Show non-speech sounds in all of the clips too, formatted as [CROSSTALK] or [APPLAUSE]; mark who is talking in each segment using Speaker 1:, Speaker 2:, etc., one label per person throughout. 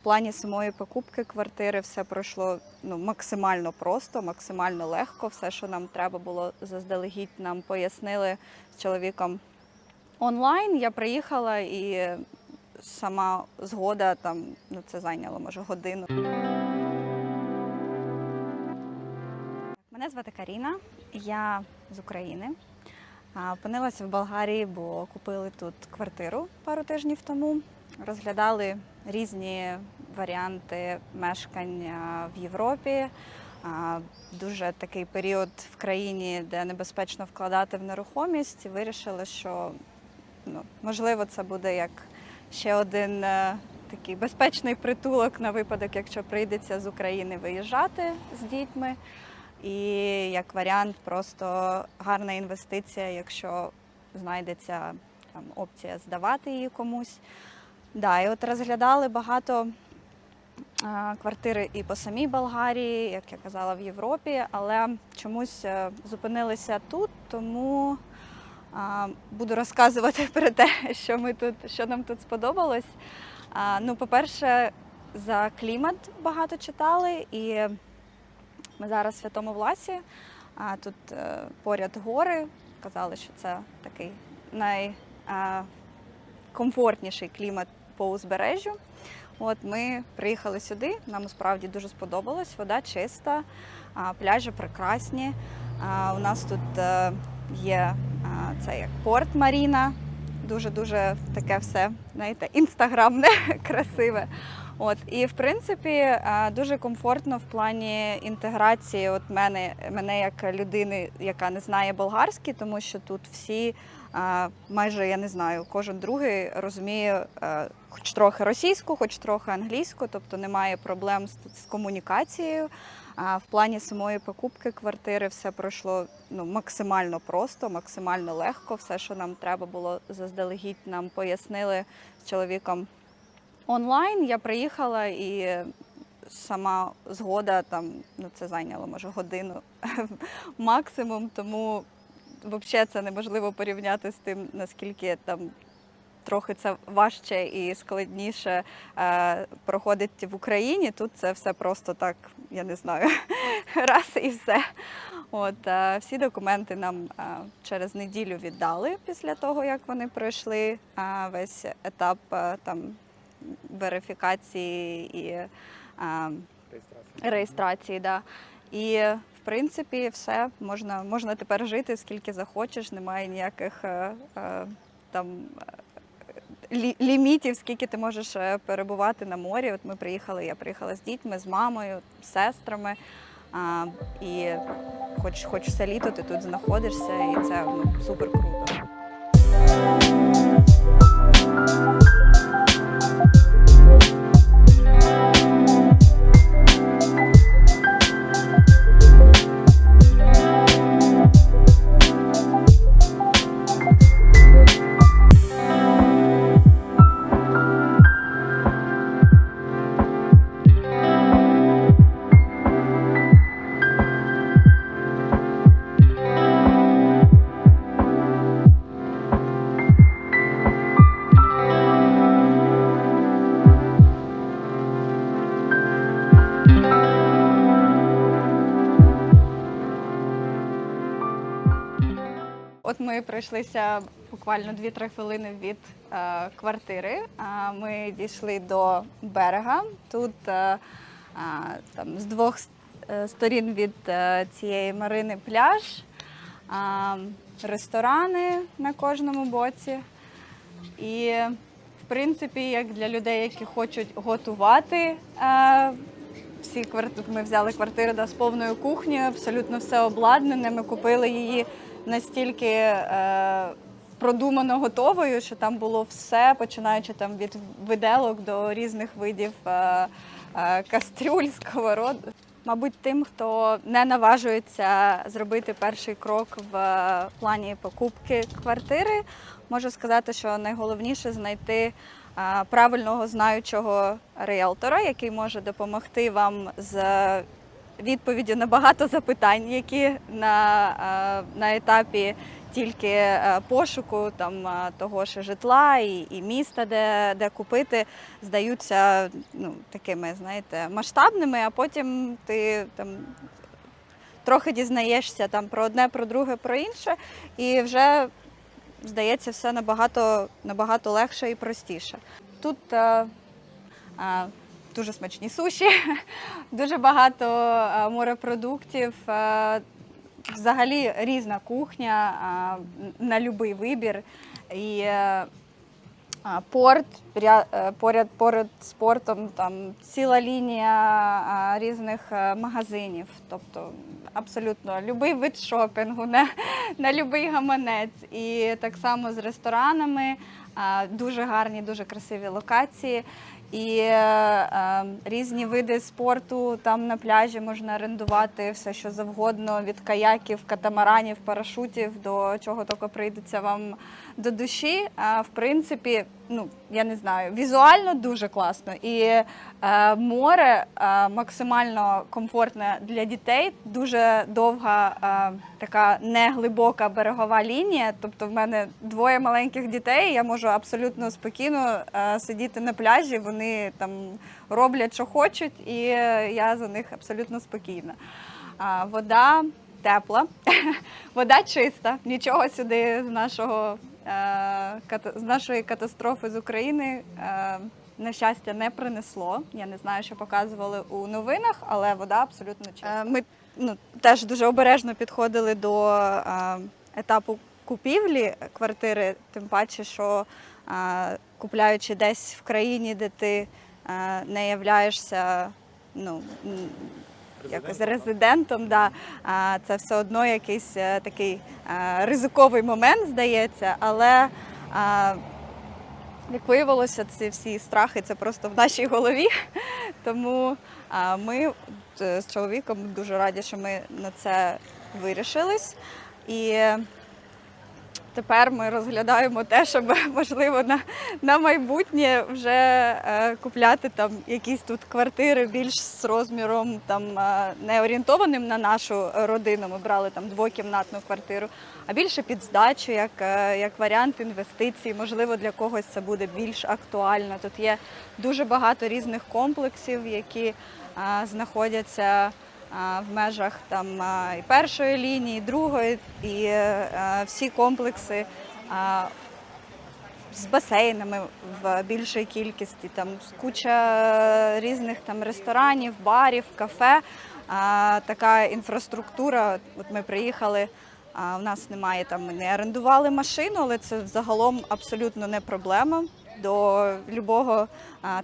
Speaker 1: В плані самої покупки квартири все пройшло ну, максимально просто, максимально легко. Все, що нам треба було заздалегідь, нам пояснили з чоловіком онлайн. Я приїхала і сама згода там ну, це зайняло може годину. Мене звати Каріна, я з України. Опинилася в Болгарії, бо купили тут квартиру пару тижнів тому. Розглядали різні варіанти мешкання в Європі. Дуже такий період в країні, де небезпечно вкладати в нерухомість. Вирішили, що ну, можливо це буде як ще один е, такий безпечний притулок на випадок, якщо прийдеться з України виїжджати з дітьми. І як варіант, просто гарна інвестиція, якщо знайдеться там опція здавати її комусь. Да, і от розглядали багато е, квартири і по самій Болгарії, як я казала, в Європі, але чомусь е, зупинилися тут, тому е, буду розказувати [LAUGHS] про те, що ми тут, що нам тут сподобалось. Ну, по-перше, за клімат багато читали, і ми зараз в Святому Власі. А тут поряд гори. Казали, що це такий найкомфортніший клімат по узбережжю. От ми приїхали сюди. Нам справді дуже сподобалось. Вода чиста, пляжі прекрасні. У нас тут е, є це як порт Маріна. Дуже дуже таке все, знаєте, інстаграмне, [LAUGHS] красиве. От і в принципі е, дуже комфортно в плані інтеграції. От мене, мене як людини, яка не знає болгарський, тому що тут всі е, майже я не знаю, кожен другий розуміє е, хоч трохи російську, хоч трохи англійську, тобто немає проблем з, з комунікацією. А в плані самої покупки квартири все пройшло ну, максимально просто, максимально легко. Все, що нам треба було заздалегідь, нам пояснили з чоловіком онлайн. Я приїхала і сама згода там ну це зайняло може годину [LAUGHS] максимум. Тому взагалі це неможливо порівняти з тим, наскільки там. Трохи це важче і складніше е, проходить в Україні. Тут це все просто так, я не знаю, [LAUGHS] раз і все. От е, всі документи нам е, через неділю віддали після того, як вони пройшли е, весь етап е, там верифікації і е, реєстрації. Да. І в принципі, все можна, можна тепер жити скільки захочеш, немає ніяких е, е, там. е, лі- Лімітів, скільки ти можеш е, перебувати на морі. От ми приїхали, я приїхала з дітьми, з мамою, з сестрами. А, і хоч, хоч все літо ти тут знаходишся, і це ну, супер От ми пройшлися буквально 2-3 хвилини від е, квартири. А ми дійшли до берега. Тут е, а, там, з двох е, сторін від е, цієї марини пляж, а, ресторани на кожному боці. І, в принципі, як для людей, які хочуть готувати. Е, всі квартири, ми взяли квартиру да, з повною кухнею, абсолютно все обладнане. Ми купили її настільки е, продумано готовою, що там було все, починаючи там від виделок до різних видів е, е, кастрюль, сковород. Мабуть, тим, хто не наважується зробити перший крок в е, плані покупки квартири, можу сказати, що найголовніше знайти е, правильного знаючого ріелтора, який може допомогти вам з відповіді на багато запитань, які на, е, на етапі тільки е, пошуку там е, того ж житла і, і міста, де, де купити, здаються ну, такими, знаєте, масштабними, а потім ти там трохи дізнаєшся там про одне, про друге, про інше, і вже здається все набагато, набагато легше і простіше. Тут е, е, дуже смачні суші, [LAUGHS] дуже багато е, морепродуктів. Е, взагалі різна кухня е, на будь-який вибір. І Порт поряд поряд з портом там ціла лінія різних магазинів. Тобто абсолютно будь-який вид шопінгу на, [LAUGHS] на будь-який гаманець. І так само з ресторанами, дуже гарні, дуже красиві локації. І е, е, різні види спорту там на пляжі можна орендувати все, що завгодно, від каяків, катамаранів, парашутів до чого тільки прийдеться вам до душі. А в принципі, ну я не знаю, візуально дуже класно. І е, море е, максимально комфортне для дітей. Дуже довга е, така неглибока берегова лінія. Тобто, в мене двоє маленьких дітей. Я можу абсолютно спокійно е, сидіти на пляжі. Вони там роблять, що хочуть, і е, я за них абсолютно спокійна. А, вода тепла, [LAUGHS] вода чиста. Нічого сюди з нашого е, з нашої катастрофи з України. е, На щастя, не принесло. Я не знаю, що показували у новинах, але вода абсолютно чиста. Ми ну, теж дуже обережно підходили до е, етапу купівлі квартири, тим паче, що е, купляючи десь в країні, де ти е, не являєшся ну, якось резидентом, да, це все одно якийсь е, такий е, ризиковий момент, здається, але як виявилося, ці всі страхи це просто в нашій голові. [LAUGHS] Тому ми е, з чоловіком дуже раді, що ми на це вирішились. І тепер ми розглядаємо те, щоб [LAUGHS] можливо на, на майбутнє вже е, купляти там якісь тут квартири більш з розміром там е, не орієнтованим на нашу родину. Ми брали там двокімнатну квартиру, а більше під здачу, як, е, як варіант інвестицій. Можливо, для когось це буде більш актуально. Тут є дуже багато різних комплексів, які е, знаходяться в межах там і першої лінії, і другої, і е, всі комплекси з басейнами в більшій кількості, там куча різних там ресторанів, барів, кафе. Така інфраструктура. От ми приїхали. А, у нас немає там, ми не орендували машину, але це взагалом абсолютно не проблема. До любого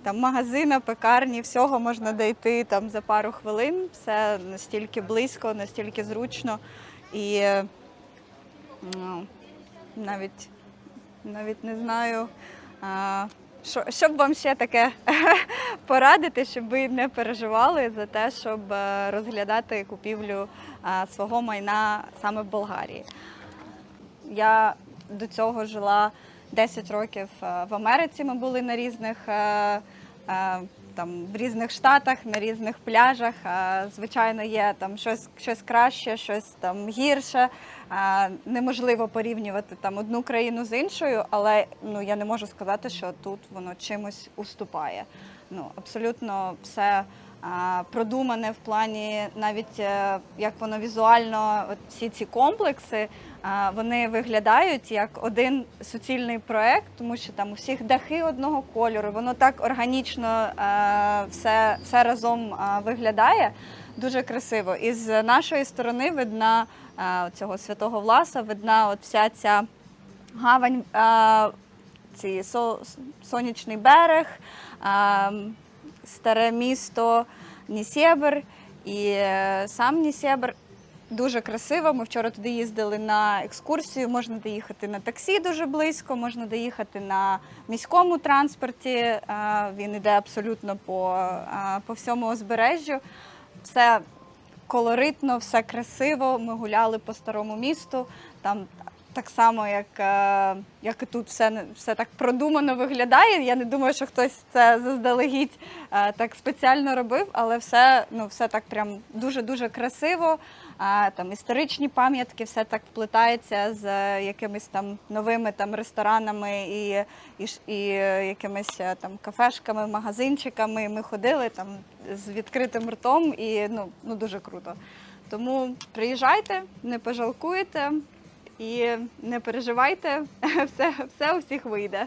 Speaker 1: там магазина, пекарні, всього можна дійти там за пару хвилин. Все настільки близько, настільки зручно і ну, навіть навіть не знаю, а, що, що б вам ще таке [LAUGHS] порадити, щоб ви не переживали за те, щоб е, розглядати купівлю свого майна саме в Болгарії. Я до цього жила 10 років е, в Америці. Ми були на різних. е, е, Там в різних штатах, на різних пляжах. Звичайно, є там щось, щось краще, щось там гірше. Неможливо порівнювати там одну країну з іншою, але ну я не можу сказати, що тут воно чимось уступає. Ну абсолютно все продумане в плані навіть е, як воно візуально, от всі ці комплекси, вони виглядають як один суцільний проект, тому що там у всіх дахи одного кольору, воно так органічно е, все, все разом виглядає. Дуже красиво. І з нашої сторони видна е, цього святого Власа, видна от вся ця гавань, е, ці сонячний берег, е, старе місто Нісєбр і е, сам Нісєбр. Дуже красиво. Ми вчора туди їздили на екскурсію. Можна доїхати на таксі дуже близько, можна доїхати на міському транспорті. Е, Він іде абсолютно по, е, по всьому узбережжю. Все колоритно, все красиво. Ми гуляли по старому місту. Там так само, як, е, як і тут все, все так продумано виглядає. Я не думаю, що хтось це заздалегідь е, так спеціально робив, але все, ну, все так прям дуже-дуже красиво. А, там історичні пам'ятки, все так вплетається з е, якимись там новими там ресторанами і, і, і якимись там кафешками, магазинчиками. Ми ходили там з відкритим ртом і ну, ну дуже круто. Тому приїжджайте, не пожалкуєте і не переживайте, [LAUGHS] все, все у всіх вийде.